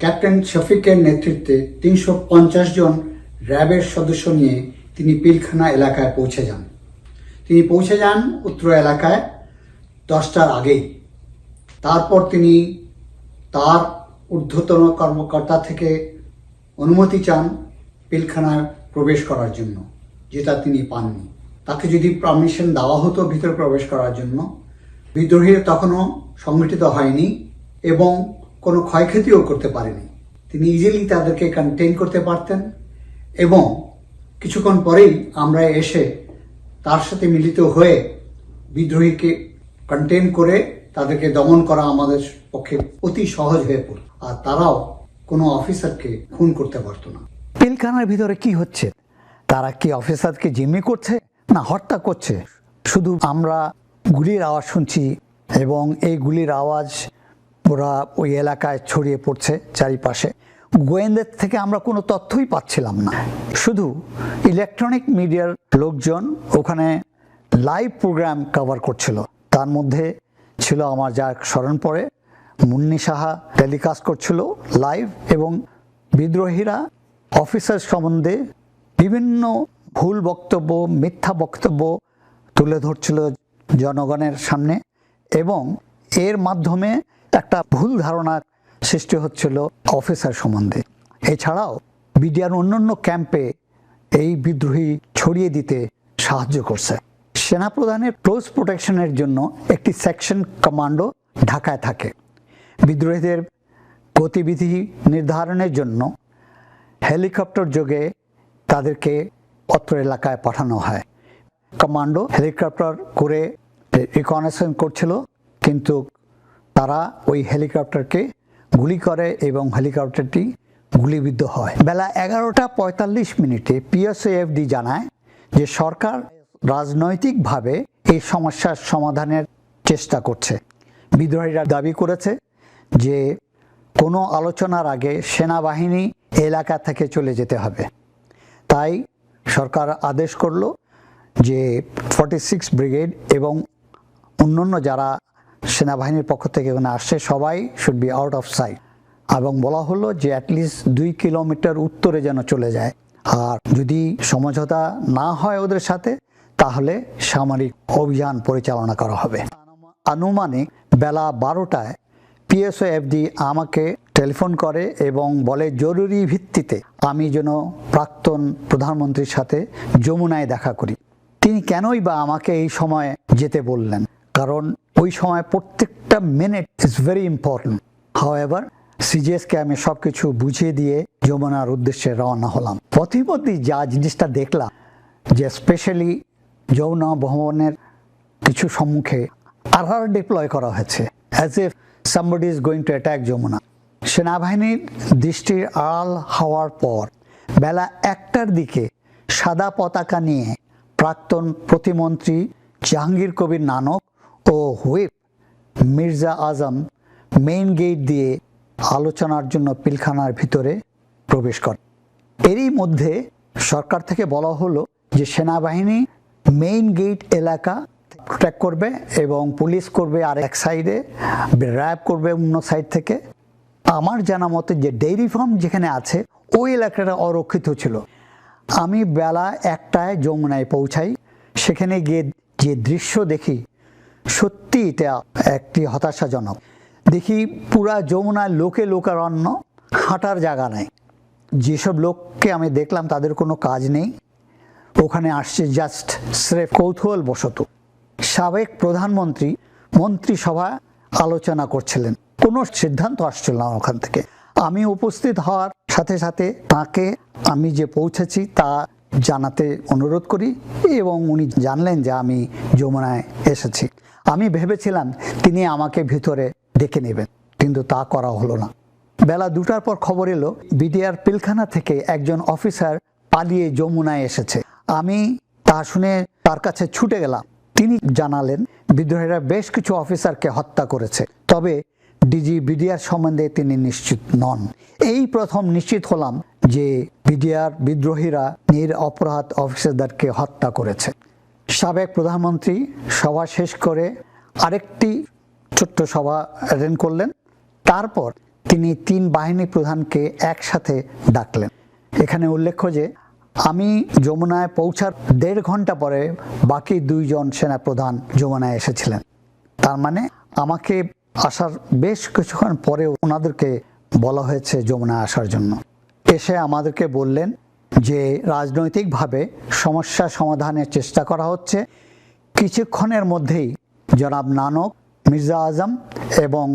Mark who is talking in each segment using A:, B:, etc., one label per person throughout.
A: Captain শফিকের নেতৃত্বে তিনশো পঞ্চাশ জন র্যাবের সদস্য নিয়ে তিনি পিলখানা এলাকায় পৌঁছে যান। তিনি পৌঁছে যান উত্তর এলাকায় দশটার আগেই। তারপর তিনি তার ঊর্ধ্বতন কর্মকর্তা থেকে অনুমতি চান পিলখানায় প্রবেশ করার জন্য, যেটা তিনি পাননি। তাকে যদি পারমিশন দেওয়া হতো ভিতরে প্রবেশ করার জন্য, বিদ্রোহীরা তখনও সংগঠিত হয়নি এবং কোনো ক্ষয়ক্ষতিও করতে পারেনি। তিনি ইজিলি তাদেরকে কন্টেন করতে পারতেন এবং কিছুক্ষণ পরেই আমরা এসে তার সাথে মিলিত হয়ে বিদ্রোহীকে কন্টেন করে তাদেরকে দমন করা আমাদের পক্ষে অতি সহজ হয়ে পড়ত আর তারাও কোনো অফিসারকে খুন করতে পারতো না।
B: পিলখানার ভিতরে কি হচ্ছে? তারা কি অফিসারকে জিম্মি করছে? না, হত্যা করছে? শুধু আমরা গুলির আওয়াজ শুনছি এবং এই গুলির আওয়াজ ওরা ওই এলাকায় ছড়িয়ে পড়ছে চারিপাশে। গোয়েন্দার থেকে আমরা কোনো তথ্যই পাচ্ছিলাম না। শুধু ইলেকট্রনিক মিডিয়ার লোকজন ওখানে লাইভ প্রোগ্রাম কভার করছিল। তার মধ্যে ছিল আমার যা স্মরণ পড়ে, মুন্নি সাহা টেলিকাস্ট করছিল লাইভ এবং বিদ্রোহীরা অফিসার সম্বন্ধে বিভিন্ন ভুল বক্তব্য, মিথ্যা বক্তব্য তুলে ধরছিল জনগণের সামনে এবং এর মাধ্যমে একটা ভুল ধারণা সৃষ্টি হচ্ছিল অফিসার সম্বন্ধে। এছাড়াও বিডিআর অন্যান্য ক্যাম্পে এই বিদ্রোহী ছড়িয়ে দিতে সাহায্য করছে। সেনাপ্রধানের ক্লোজ প্রোটেকশনের জন্য একটি সেকশন কমান্ডো ঢাকায় থাকে। বিদ্রোহীদের গতিবিধি নির্ধারণের জন্য হেলিকপ্টার যোগে তাদেরকে অত্র এলাকায় পাঠানো হয়। কমান্ডো হেলিকপ্টার করে রিকনেশন করছিল, কিন্তু তারা ওই হেলিকপ্টারকে গুলি করে এবং হেলিকপ্টারটি গুলিবিদ্ধ হয়। বেলা এগারোটা পঁয়তাল্লিশ মিনিটে পিএসএফডি জানায় যে সরকার রাজনৈতিকভাবে এই সমস্যার সমাধানের চেষ্টা করছে। বিদ্রোহীরা দাবি করেছে যে কোনো আলোচনার আগে সেনাবাহিনী এলাকা থেকে চলে যেতে হবে। তাই সরকার আদেশ করল যে ফর্টি সিক্স ব্রিগেড এবং অন্যান্য যারা সেনাবাহিনীর পক্ষ থেকে এখানে আসছে। সবাই should be out of sight এবং বলা হলো যে অ্যাটলিস্ট দুই কিলোমিটার উত্তরে যেন চলে যায়। আর যদি সমঝোতা না হয় ওদের সাথে, তাহলে সামরিক অভিযান পরিচালনা করা হবে। আনুমানিক বেলা বারোটায় পিএসও এফডি আমাকে টেলিফোন করে এবং বলে, জরুরি ভিত্তিতে আমি যেন প্রাক্তন প্রধানমন্ত্রীর সাথে যমুনায় দেখা করি। তিনি কেনই বা আমাকে এই সময় যেতে বললেন? কারণ ওই সময় প্রত্যেকটা minute is very important however সিজিএসকে আমি সব কিছু বুঝিয়ে দিয়ে যমুনার উদ্দেশ্যে রওনা হলাম। পথিমধ্যে যা জিনিসটা দেখলাম, যে স্পেশালি যমুনা ভবনের কিছু সম্মুখে আধার ডিপ্লয় করা হয়েছে as if somebody is going to attack Jamuna. সেনাবাহিনীর দৃষ্টির আড়াল হওয়ার পর, বেলা একটার দিকে সাদা পতাকা নিয়ে প্রাক্তন প্রতিমন্ত্রী জাহাঙ্গীর কবির নানক ও whip Mirza Azam main gate দিয়ে আলোচনার জন্য পিলখানার ভিতরে প্রবেশ করে এরই মধ্যে সরকার থেকে বলা হলো যে সেনাবাহিনী মেইন গেট এলাকা প্রোটেক্ট করবে এবং পুলিশ করবে আর এক সাইডে র্যাব করবে অন্য সাইড থেকে। আমার জানা মতে যে ডেইরি ফার্ম যেখানে আছে, ওই এলাকাটা অরক্ষিত ছিল। আমি বেলা একটায় যমুনায় পৌঁছাই। সেখানে গিয়ে যে দৃশ্য দেখি সত্যি এটা একটি হতাশাজনক। দেখি পুরা যমুনায় লোকে লোকারণ্য, হাঁটার জায়গা নেই। যেসব লোককে আমি দেখলাম তাদের কোনো কাজ নেই। ওখানে আসছে জাস্ট স্রেফ কৌতূহল বশত সাবেক প্রধানমন্ত্রী, মন্ত্রিসভা আলোচনা করছিলেন। কোনো সিদ্ধান্ত আসছিল না ওখান থেকে। আমি উপস্থিত হওয়ার সাথে সাথে তাকে আমি যে পৌঁছেছি তা জানাতে অনুরোধ করি এবং উনি জানলেন যে আমি যমুনায় এসেছি। আমি ভেবেছিলাম তিনি আমাকে ভিতরে ডেকে নেবেন, কিন্তু তা করা হলো না। বেলা দুটার পর খবর এলো, বিডিআর পিলখানা থেকে একজন অফিসার পালিয়ে যমুনায় এসেছে। আমি তা শুনে তার কাছে ছুটে গেলাম। তিনি জানালেন, বিদ্রোহীরা বেশ কিছু অফিসারকে হত্যা করেছে। তবে ডিজি বিডিআর সম্বন্ধে তিনি নিশ্চিত নন। এই প্রথম নিশ্চিত হলাম যে বিডিআর বিদ্রোহীরা নির অপরাধ অফিসারদেরকে হত্যা করেছে। সাবেক প্রধানমন্ত্রী সভা শেষ করে আরেকটি ছোট্ট সভা অ্যাটেন্ড করলেন। তারপর তিনি তিন বাহিনী প্রধানকে একসাথে ডাকলেন। এখানে উল্লেখ্য যে, আমি যমুনায় পৌঁছার দেড় ঘণ্টা পরে বাকি দুইজন সেনাপ্রধান যমুনায় এসেছিলেন। তার মানে আমাকে আসার বেশ কিছুক্ষণ পরে ওনাদেরকে বলা হয়েছে যমুনায় আসার জন্য। এসে আমাদেরকে বললেন যে রাজনৈতিকভাবে সমস্যা সমাধানের চেষ্টা করা হচ্ছে। কিছুক্ষণের মধ্যেই জনাব নানক, মির্জা আজম এবং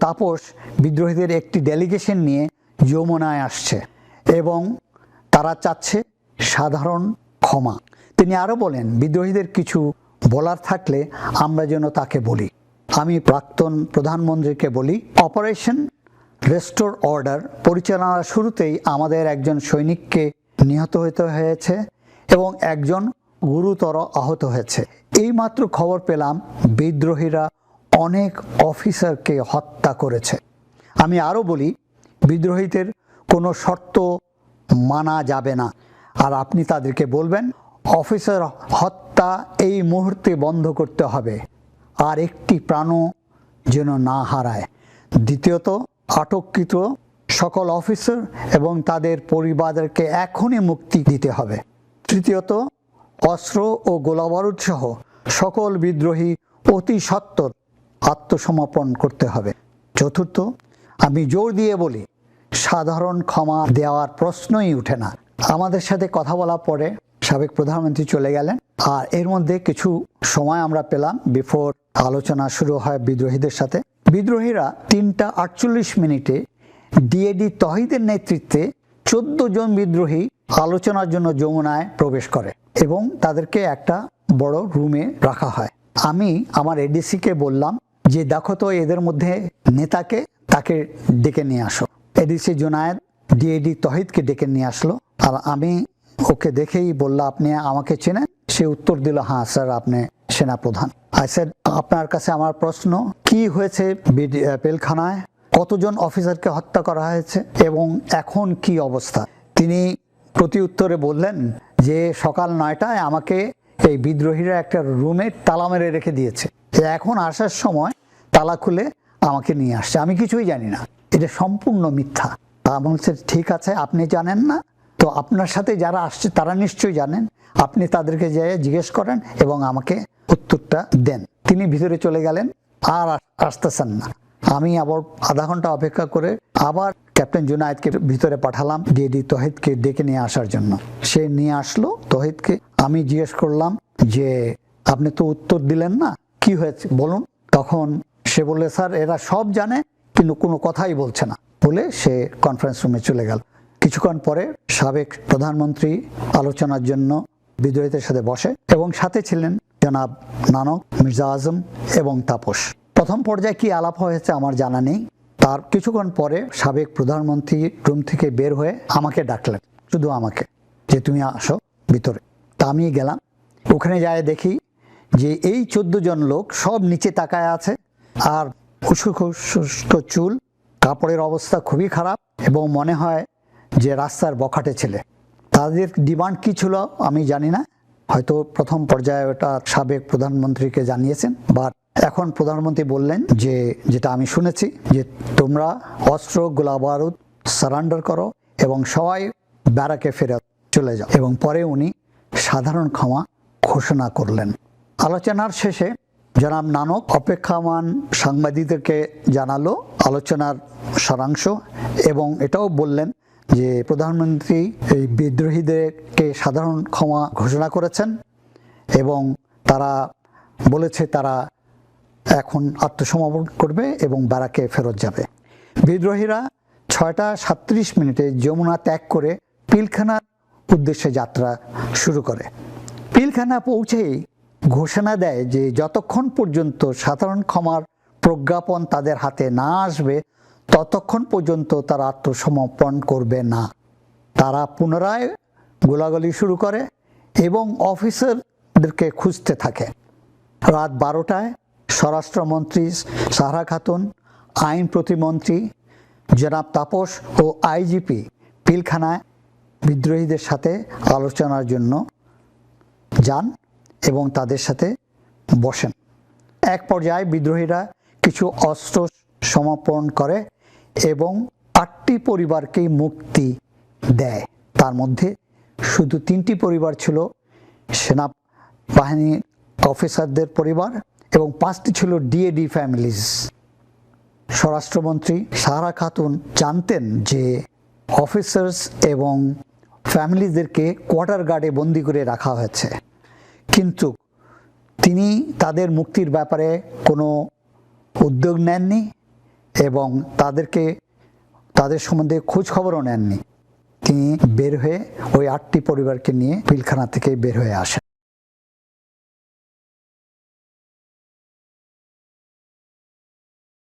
B: তাপস বিদ্রোহীদের একটি ডেলিগেশন নিয়ে যমুনায় আসছে এবং তারা চাচ্ছে সাধারণ ক্ষমা। তিনি আরও বলেন, বিদ্রোহীদের কিছু বলার থাকলে আমরা যেন তাকে বলি। আমি প্রাক্তন প্রধানমন্ত্রীকে বলি, অপারেশন রেস্টোর অর্ডার পরিচালনার শুরুতেই আমাদের একজন সৈনিককে নিহত হতে হয়েছে এবং একজন গুরুতর আহত হয়েছে। এইমাত্র খবর পেলাম, বিদ্রোহীরা অনেক অফিসারকে হত্যা করেছে। আমি আরও বলি, বিদ্রোহীদের কোনো শর্ত মানা যাবে না। আর আপনি তাদেরকে বলবেন, অফিসার, হত্যা এই মুহূর্তে বন্ধ করতে হবে। আর একটি প্রাণও যেন না হারায়। দ্বিতীয়ত, আটককৃত সকল অফিসার এবং তাদের পরিবারকে এখনই মুক্তি দিতে হবে। তৃতীয়ত, অস্ত্র ও গোলাবারুদ সহ সকল বিদ্রোহী অতি সত্বর আত্মসমর্পণ করতে হবে। চতুর্থ, আমি জোর দিয়ে বলি, সাধারণ ক্ষমা দেওয়ার প্রশ্নই উঠে না। আমাদের সাথে কথা বলার পরে সাবেক প্রধানমন্ত্রী চলে গেলেন, আর এর মধ্যে কিছু সময় আমরা পেলাম বিফোর আলোচনা শুরু হয় বিদ্রোহীদের সাথে। বিদ্রোহীরা তিনটা আটচল্লিশ মিনিটে ডিএডি তহিদের নেতৃত্বে চোদ্দ জন বিদ্রোহী আলোচনার জন্য যমুনায় প্রবেশ করে এবং তাদেরকে একটা বড় রুমে রাখা হয়। আমি আমার এডিসিকে বললাম যে, দেখো তো এদের মধ্যে নেতাকে তাকে ডেকে নিয়ে আসো। এডিসি জোনায়েদ ডিএডি তহিদকে ডেকে নিয়ে আসলো। আর আমি ওকে দেখেই বললাম আপনি আমাকে চেনেন? সে উত্তর দিল হ্যাঁ স্যার, আপনি সেনাপ্রধান। আই স্যার আপনার কাছে আমার প্রশ্ন, কি হয়েছে পেলখানায়? কতজন অফিসারকে হত্যা করা হয়েছে এবং এখন কি অবস্থা? তিনি প্রতি উত্তরে বললেন যে, সকাল নয়টায় আমাকে এই বিদ্রোহীরা একটা রুমে তালা মেরে রেখে দিয়েছে। এখন আসার সময় তালা খুলে আমাকে নিয়ে আসছে। আমি কিছুই জানি না। এটা সম্পূর্ণ মিথ্যা। আমি বলছে, ঠিক আছে, আপনি জানেন না তো আপনার সাথে যারা আসছে, তারা নিশ্চয়ই জানেন। আপনি তাদেরকে যেয়ে জিজ্ঞেস করেন এবং আমাকে উত্তরটা দেন। তিনি ভিতরে চলে গেলেন, আর আসতেছেন না। আমি আবার আধা ঘণ্টা অপেক্ষা করে আবার ক্যাপ্টেন জুনায়েদকে ভিতরে পাঠালাম ডিএডি তহিদকে ডেকে নিয়ে আসার জন্য। সে নিয়ে আসলো তহিদকে। আমি জিজ্ঞেস করলাম যে, আপনি তো উত্তর দিলেন না, কি হয়েছে? বলুন। তখন সে বললে, স্যার, এরা সব জানে, কিন্তু কোনো কথাই বলছে না। বলে সে কনফারেন্স রুমে চলে গেল। কিছুক্ষণ পরে সাবেক প্রধানমন্ত্রী আলোচনার জন্য বিদ্রোহীদের সাথে বসে এবং সাথে ছিলেন জনাব নানক মির্জা আজম এবং তাপস। প্রথম পর্যায়ে কি আলাপ হয়েছে আমার জানা নেই। তার কিছুক্ষণ পরে সাবেক প্রধানমন্ত্রী রুম থেকে বের হয়ে আমাকে ডাকলেন। শুধু আমাকে, যে তুমি আসো ভিতরে। তা আমি গেলাম। ওখানে যায় দেখি যে এই চোদ্দ জন লোক সব নিচে তাকায় আছে আর উস্কো শুষ্ক চুল, কাপড়ের অবস্থা খুবই খারাপ এবং মনে হয় যে রাস্তার বখাটে ছেলে। তাদের ডিমান্ড কি ছিল আমি জানি না। হয়তো প্রথম পর্যায়ে ওটা সাবেক প্রধানমন্ত্রীকে জানিয়েছেন, বাট এখন প্রধানমন্ত্রী বললেন যে, যেটা আমি শুনেছি, যে তোমরা অস্ত্র, গোলাবারুদ সারান্ডার করো এবং সবাই ব্যারাকে ফেরত চলে যাও। এবং পরে উনি সাধারণ ক্ষমা ঘোষণা করলেন। আলোচনার শেষে জনাব নানক অপেক্ষামান সাংবাদিকদেরকে জানালো আলোচনার সারাংশ এবং এটাও বললেন যে প্রধানমন্ত্রী এই বিদ্রোহীদেরকে সাধারণ ক্ষমা ঘোষণা করেছেন এবং তারা বলেছে তারা এখন আত্মসমর্পণ করবে এবং ব্যারাকে ফেরত যাবে। বিদ্রোহীরা ছয়টা সাত্রিশ মিনিটে যমুনা ত্যাগ করে পিলখানার উদ্দেশ্যে যাত্রা শুরু করে। পিলখানা পৌঁছেই ঘোষণা দেয় যে যতক্ষণ পর্যন্ত সাধারণ ক্ষমার প্রজ্ঞাপন তাদের হাতে না আসবে ততক্ষণ পর্যন্ত তারা আত্মসমর্পণ করবে না। তারা পুনরায় গোলাগুলি শুরু করে এবং অফিসারদেরকে খুঁজতে থাকে। রাত বারোটায় স্বরাষ্ট্রমন্ত্রী সাহরা খাতুন, আইন প্রতিমন্ত্রী জনাব তাপস ও আইজিপি পিলখানায় বিদ্রোহীদের সাথে আলোচনার জন্য যান এবং তাদের সাথে বসেন। এক পর্যায়ে বিদ্রোহীরা কিছু অস্ত্র সমর্পণ করে এবং আটটি পরিবারকেই মুক্তি দেয়। তার মধ্যে শুধু তিনটি পরিবার ছিল সেনাবাহিনী অফিসারদের পরিবার এবং পাঁচটি ছিল ডিএডি ফ্যামিলিজ স্বরাষ্ট্রমন্ত্রী সারা খাতুন জানতেন যে অফিসার্স এবং ফ্যামিলিদেরকে কোয়ার্টার গার্ডে বন্দি করে রাখা হয়েছে। কিন্তু তিনি তাদের মুক্তির ব্যাপারে কোনো উদ্যোগ নেননি। এবং তাদেরকে, তাদের সম্বন্ধে খোঁজ খবরও নেননি। তিনি বের হয়ে ওই আটটি পরিবারকে নিয়ে পিলখানা থেকে বের হয়ে আসেন।